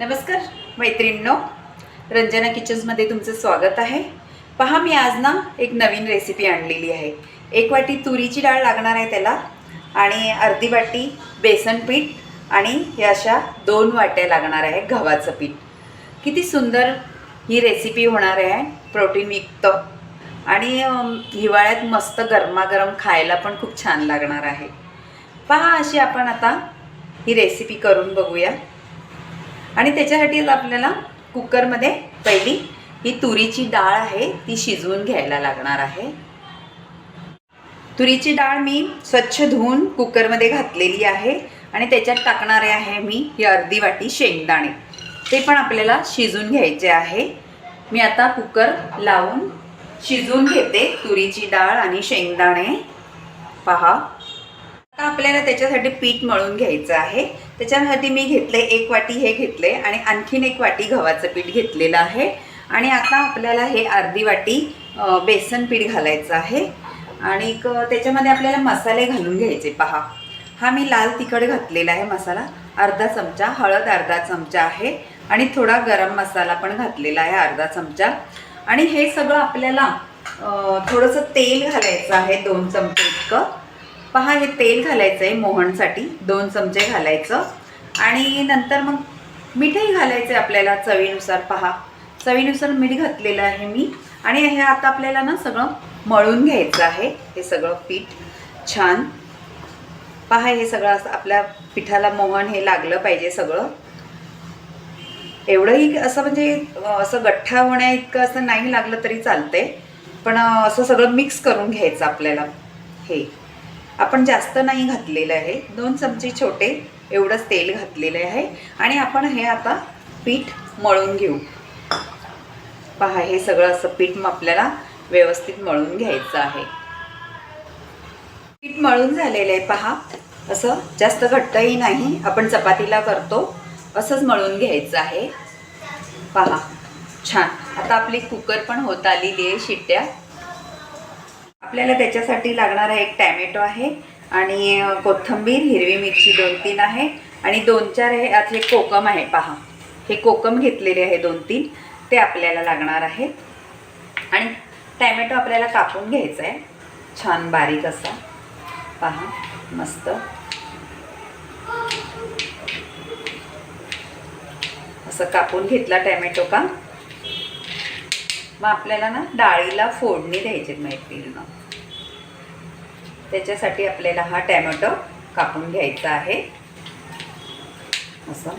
नमस्कार मैत्रिणींनो. रंजना किचन्समध्ये तुमचं स्वागत आहे. पहा मी आज ना एक नवीन रेसिपी आणलेली आहे. एक वाटी तुरीची डाळ लागणार आहे त्याला आणि अर्धी वाटी बेसन पीठ आणि हे अशा दोन वाट्या लागणार आहे गव्हाचं पीठ. किती सुंदर ही रेसिपी होणार आहे प्रोटीनयुक्त आणि हिवाळ्यात मस्त गरमागरम खायला पण खूप छान लागणार आहे. पहा अशी आपण आता ही रेसिपी करून बघूया. आणि त्याच्यासाठी आपल्याला कुकरमध्ये पहिली ही तुरीची डाळ आहे ती शिजवून घ्यायला लागणार आहे. तुरीची डाळ मी स्वच्छ धुवून कुकरमध्ये घातलेली आहे आणि त्याच्यात टाकणारे आहे मी ही अर्धी वाटी शेंगदाणे. ते पण आपल्याला शिजून घ्यायचे आहे. मी आता कुकर लावून शिजवून घेते तुरीची डाळ आणि शेंगदाणे. पहा. आता आपल्याला त्याच्यासाठी पीठ मळून घ्यायचं आहे. त्याच्यासाठी मी घेतले एक वाटी हे घेतले आणि आणखीन एक वाटी गव्हाचं पीठ घेतलेलं आहे. आणि आता आपल्याला हे अर्धी वाटी बेसन पीठ घालायचं आहे. आणि त्याच्यामध्ये आपल्याला मसाले घालून घ्यायचे पहा. हा मी लाल तिखट घातलेला आहे मसाला. अर्धा चमचा हळद अर्धा चमचा आहे. आणि थोडा गरम मसाला पण घातलेला आहे अर्धा चमचा. आणि हे सगळं आपल्याला थोडंसं तेल घालायचं आहे दोन चमचे इतकं. पहा हे तेल घालायचं आहे मोहनसाठी दोन चमचे घालायचं. आणि नंतर मग मीठही घालायचं आहे आपल्याला चवीनुसार पहा. चवीनुसार मीठ घातलेलं आहे मी. आणि हे आता आपल्याला ना सगळं मळून घ्यायचं आहे. हे सगळं पीठ छान. पहा हे सगळं असं आपल्या पिठाला मोहन हे लागलं पाहिजे सगळं. एवढंही असं म्हणजे असं गठ्ठा होण्या इतकं असं नाही लागलं तरी चालतंय. पण असं सगळं मिक्स करून घ्यायचं आपल्याला. हे. आपण जास्त नाही घातलेलं आहे. दोन चमचे छोटे एवढंच तेल घातलेले आहे. आणि आपण हे आता पीठ मळून घेऊ. पहा हे सगळं असं पीठ मग आपल्याला व्यवस्थित मळून घ्यायचं आहे. पीठ मळून झालेलं आहे पहा. असं जास्त घट्टही नाही. आपण चपातीला करतो. असंच मळून घ्यायचं आहे. पहा छान. आता आपली कुकर पण होत आलेली आहे शिट्ट्या आपल्याला त्याच्यासाठी लागणारा एक टॅमॅटो आहे आणि कोथंबीर कोथिंबीर हिरवी मिरची दोन तीन आहे आणि दोन चार हे आता कोकम आहे पहा. हे कोकम घेतलेले आहे दोन तीन ते आपल्याला लागणार आहे. आणि टॅमॅटो आपल्याला कापून घ्यायचा आहे. छान बारीक असा. पहा मस्त. असं कापून घेतला टॅमॅटो का? मग आपल्याला ना डाळीला फोडणी द्यायची मैत्रिणीनं त्याच्यासाठी आपल्याला हा टॅमॅटो कापून घ्यायचा आहे. असं.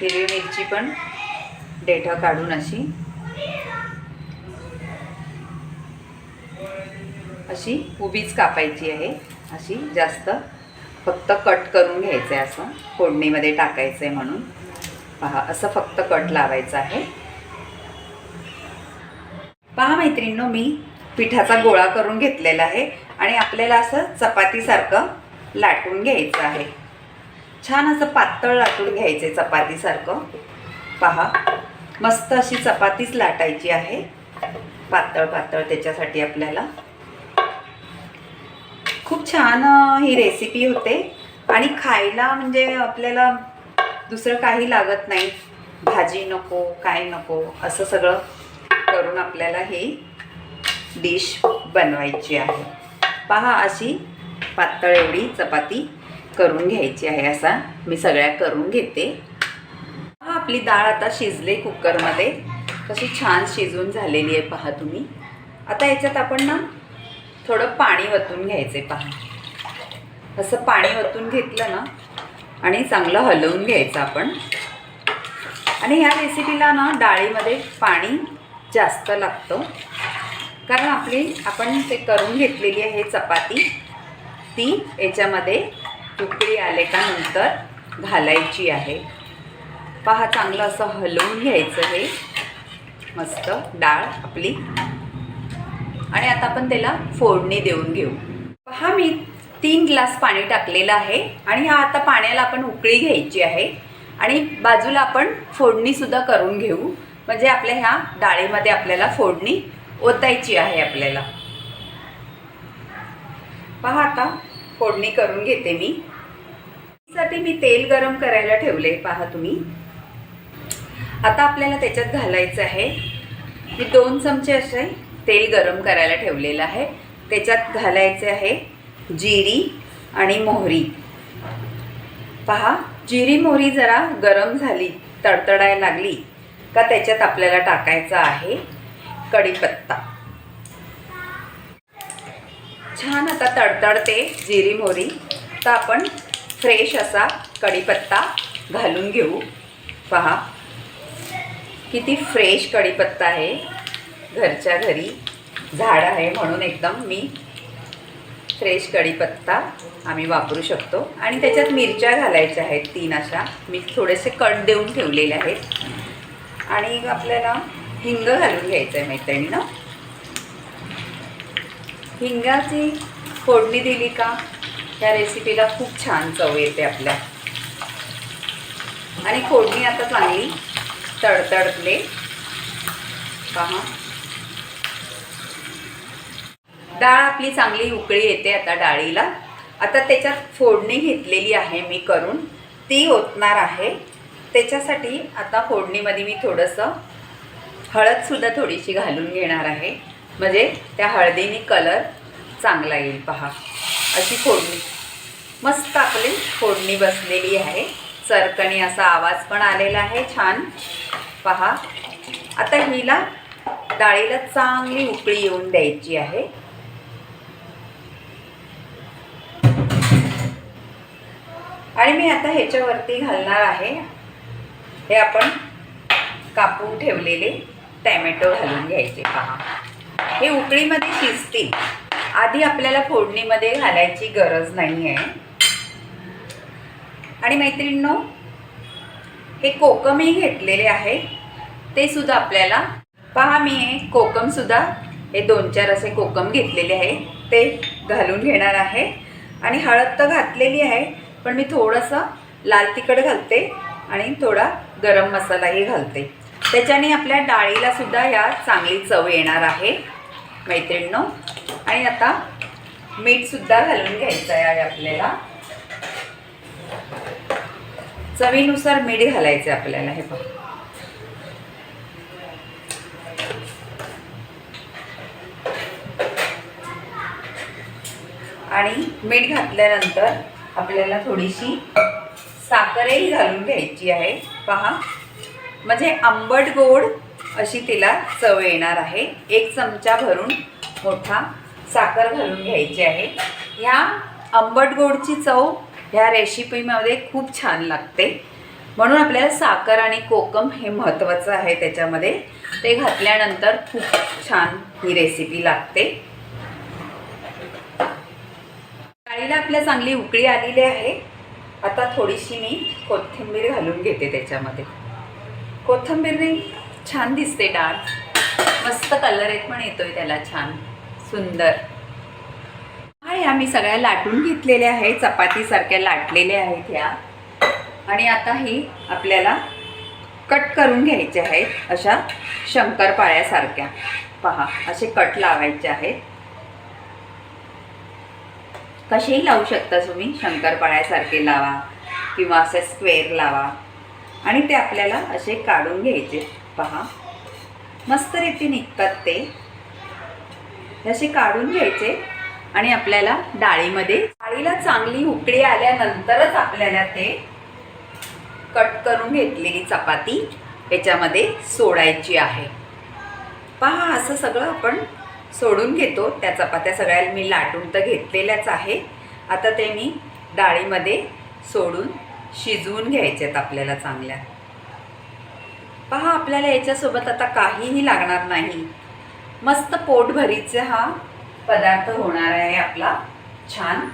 हिरवी मिरची पण देठं काढून अशी. अशी उभीच कापायची आहे. अशी जास्त फक्त कट करून घ्यायचं आहे असं. फोडणीमध्ये टाकायचं आहे म्हणून. पहा असं फक्त कट लावायचं आहे. पहा मैत्रिणींनो मी पिठाचा गोळा करून घेतलेला आहे. आणि आपल्याला असं चपातीसारखं लाटून घ्यायचं आहे. छान असं पातळ लाटून घ्यायचं आहे चपातीसारखं. पहा मस्त अशी चपातीच लाटायची आहे. पातळ पातळ त्याच्यासाठी आपल्याला. खूप छान ही रेसिपी होते. आणि खायला म्हणजे आपल्याला दुसरं काही लागत नाही. भाजी नको काय नको असं सगळं करून आपल्याला ही डिश बनवायची आहे. पहा अशी पातळ एवढी चपाती करून घ्यायची आहे असा. मी सगळ्या करून घेते. पहा आपली डाळ आता शिजले कुकरमध्ये. कशी छान शिजून झालेली आहे पहा तुम्ही. आता याच्यात आपण ना थोडं पाणी वतून घ्यायचे पहा. असं पाणी वतून घेतलं ना आणि चांगलं हलवून घ्यायचं आपण. आणि ह्या रेसिपीला ना डाळीमध्ये पाणी जास्त लागतं. कारण आपली आपण ते करून घेतलेली आहे चपाती ती याच्यामध्ये तुकडी आले का नंतर घालायची आहे. पहा चांगलं असं हलवून घ्यायचं हे. मस्त डाळ आपली. आणि आता आपण त्याला फोडणी देऊन घेऊ. पहा मी तीन ग्लास पाणी टाकलेलं आहे आणि हा आता पाण्याला आपण उकळी घ्यायची आहे. आणि बाजूला आपण फोडणीसुद्धा करून घेऊ. म्हणजे आपल्या ह्या डाळीमध्ये आपल्याला फोडणी ओतायची आहे आपल्याला. पहा आता फोडणी करून घेते मी. साठी मी तेल गरम करायला ठेवले पहा तुम्ही. आता आपल्याला त्याच्यात घालायचं आहे. मी दोन चमचे असे तेल गरम करायला ठेवलेलं आहे. त्याच्यात घालायचे आहे जिरी आणि मोहरी. पहा जिरी मोहरी जरा गरम झाली तडतडायला लागली का त्याच्यात आपल्याला टाकायचं आहे. कढीपत्ता. छान आता तडतडते जिरी मोहरी तर आपण फ्रेश असा कढीपत्ता घालून घेऊ. पहा. किती फ्रेश कढीपत्ता आहे. घरच्या घरी झाड आहे म्हणून एकदम मी फ्रेश कढीपत्ता आम्ही वापरू शकतो. आणि त्याच्यात मिरच्या घालायच्या आहेत तीन अशा. मी थोडेसे कट देऊन ठेवलेले आहेत. आणि आपल्याला हिंग घालून घ्यायचं आहे मैत्रिणीनं. हिंगाची फोडणी दिली का? त्या रेसिपीला खूप छान चव येते आपल्या. आणि फोडणी आता चांगली तडतडले पहा. डाळ आपली चांगली उकळी येते आता डाळीला. आता त्याच्यात फोडणी घेतलेली आहे मी करून. ती ओतणार आहे. त्याच्यासाठी आता फोडणीमध्ये मी थोडंसं हळदसुद्धा थोडीशी घालून घेणार आहे. म्हणजे त्या हळदीने कलर चांगला येईल पहा. अशी फोडणी. मस्त आपली फोडणी बसलेली आहे. चरकणी असा आवाज पण आलेला आहे छान. पहा. आता हिला डाळीला चांगली उकळी येऊन द्यायची आहे. आणि मी आता ह्याच्यावरती घालणार आहे. हे आपण कापून ठेवलेले. टॅमॅटो घालून घ्यायचे पहा. हे उकळीमध्ये शिजतील. आधी आपल्याला फोडणीमध्ये घालायची गरज नाही आहे. आणि मैत्रिणींनो हे कोकमही घेतलेले आहे. ते सुद्धा आपल्याला पहा मी हे कोकमसुद्धा हे दोन चार असे कोकम घेतलेले आहे. ते घालून घेणार आहे. आणि हळद तर घातलेली आहे पण मी थोडंसं लाल तिखट घालते आणि थोडा गरम मसालाही घालते. त्याच्याने आपल्या डाळीला सुद्धा या चांगली चव येणार आहे. मैत्रिणींनो आणि आता मीठसुद्धा घालून घ्यायचं आहे आपल्याला. चवीनुसार मीठ घालायचं आपल्याला हे बघ आणि मीठ घातल्यानंतर आपल्याला थोडीशी साखरही घालून घ्यायची आहे. पहा. म्हणजे आंबट गोड अशी तिला चव येणार आहे. एक चमचा भरून मोठा साखर घालून घ्यायची आहे. ह्या आंबट गोडची चव ह्या रेसिपीमध्ये खूप छान लागते. म्हणून आपल्याला साखर आणि कोकम हे महत्त्वाचं आहे त्याच्यामध्ये. ते घातल्यानंतर खूप छान ही रेसिपी लागते. डाळीला आपल्या चांगली उकळी आलेली आहे. आता थोडीशी मी कोथिंबीर घालून घेते त्याच्यामध्ये. कोथिंबीरने छान दिसते डार्क मस्त कलर एक पण येतोय त्याला छान. सुंदर. हा ह्या मी सगळ्या लाटून घेतलेल्या आहे चपातीसारख्या लाटलेल्या आहेत ह्या. आणि आता ही आपल्याला कट करून घ्यायचे आहेत अशा शंकरपाळ्यासारख्या. पहा असे कट लावायचे आहेत. कसेही लावू शकता तुम्ही शंकरपाळ्यासारखे लावा किंवा असे स्क्वेअर लावा. आणि ते आपल्याला असे काढून घ्यायचे. पहा. मस्त रीती निघतात ते. असे काढून घ्यायचे आणि आपल्याला डाळीमध्ये डाळीला चांगली उकडी आल्यानंतरच आपल्याला ते कट करून घेतलेली चपाती याच्यामध्ये सोडायची आहे. पहा असं सगळं आपण सोडून घेतो. त्या चपात्या सगळ्या मी लाटून तर घेतलेल्याच आहे. आता ते मी डाळीमध्ये सोडून शिजवून घ्यायच्यात आपल्याला चांगल्या. पहा आपल्याला याच्यासोबत आता काहीही लागणार नाही. मस्त पोटभरीचा हा पदार्थ होणार आहे आपला. छान.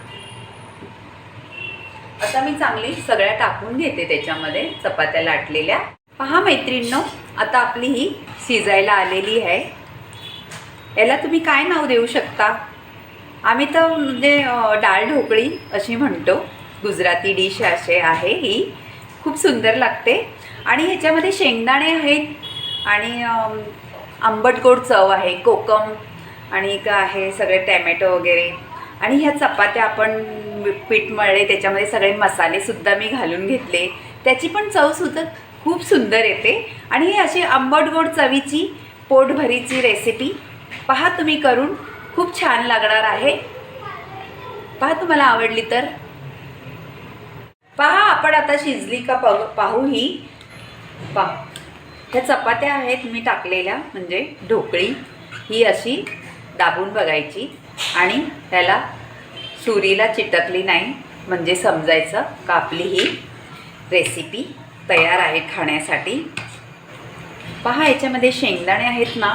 आता मी चांगली सगळ्या टाकून घेते त्याच्यामध्ये चपात्या लाटलेल्या. पहा मैत्रिणींनो आता आपली ही शिजायला आलेली आहे. याला तुम्ही काय नाव देऊ शकता? आम्ही तर म्हणजे डाळ ढोकळी अशी म्हणतो. गुजराती डिश असे आहे ही. खूप सुंदर लागते. आणि ह्याच्यामध्ये शेंगदाणे आहेत आणि आंबट गोड चव आहे कोकम आणि का आहे सगळे टॅमॅटो वगैरे. आणि ह्या चपात्या आपण पीठ मळले त्याच्यामध्ये सगळे मसालेसुद्धा मी घालून घेतले. त्याची पण चवसुद्धा खूप सुंदर येते. आणि ही अशी आंबट गोड चवीची पोटभरीची रेसिपी पहा तुम्ही करून. खूप छान लागणार आहे. पहा तुम्हाला आवडली तर. पहा आपण आता शिजली का पाहू पाहू ही. पा. ह्या चपात्या आहेत मी टाकलेल्या म्हणजे ढोकळी. ही अशी दाबून बघायची. आणि त्याला सुरीला चिटकली नाही म्हणजे समजायचं का आपली ही रेसिपी तयार आहे खाण्यासाठी. पहा याच्यामध्ये शेंगदाणे आहेत ना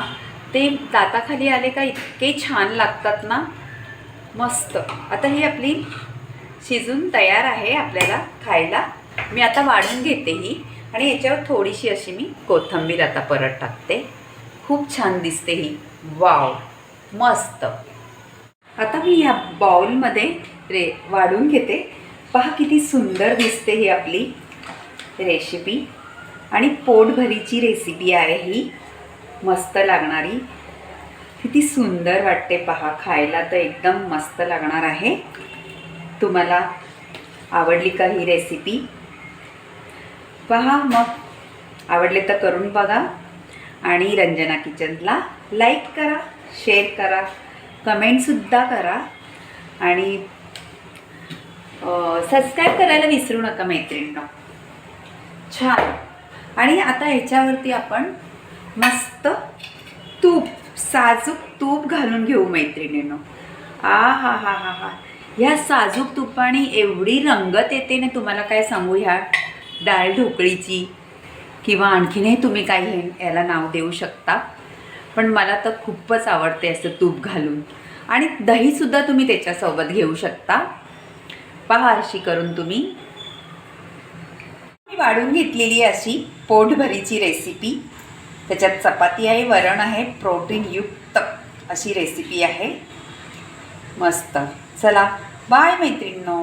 ते दाताखाली आले का इतके छान लागतात ना. मस्त. आता ही आपली शिजून तयार आहे आपल्याला खायला. मी आता वाढून घेते ही. आणि याच्यावर थोडीशी अशी मी कोथिंबीर आता परत टाकते. खूप छान दिसते ही. वाव. मस्त. आता मी ह्या बाउलमध्ये रे वाढून घेते. पहा किती सुंदर दिसते ही आपली रेसिपी. आणि पोटभरीची रेसिपी आहे ही. मस्त लागणारी. किती सुंदर वाटते पहा. खायला तर एकदम मस्त लागणार आहे. तुम्हाला आवडली का ही रेसिपी पहा मग. आवडले तर करून बघा आणि रंजना किचनला लाईक करा शेअर करा कमेंटसुद्धा करा आणि सबस्क्राईब करायला विसरू नका मैत्रिणींना. छान. आणि आता ह्याच्यावरती आपण मस्त तूप साजूक तूप घालून घेऊ मैत्रिणीनं. आ हा हा हा हा. ह्या साजूक तुपाने एवढी रंगत येते ना तुम्हाला काय सांगू ह्या डाळ ढोकळीची किंवा आणखीनही तुम्ही काही हे- याला नाव देऊ शकता. पण मला तर खूपच आवडते असं तूप घालून. आणि दहीसुद्धा तुम्ही त्याच्यासोबत घेऊ शकता. पहा अशी करून तुम्ही. मी वाढून घेतलेली अशी पोटभरीची रेसिपी त्याच्यात चपाती आहे वरण आहे प्रोटीनयुक्त अशी रेसिपी आहे. मस्त. चला. बाय मैत्रिणींनो.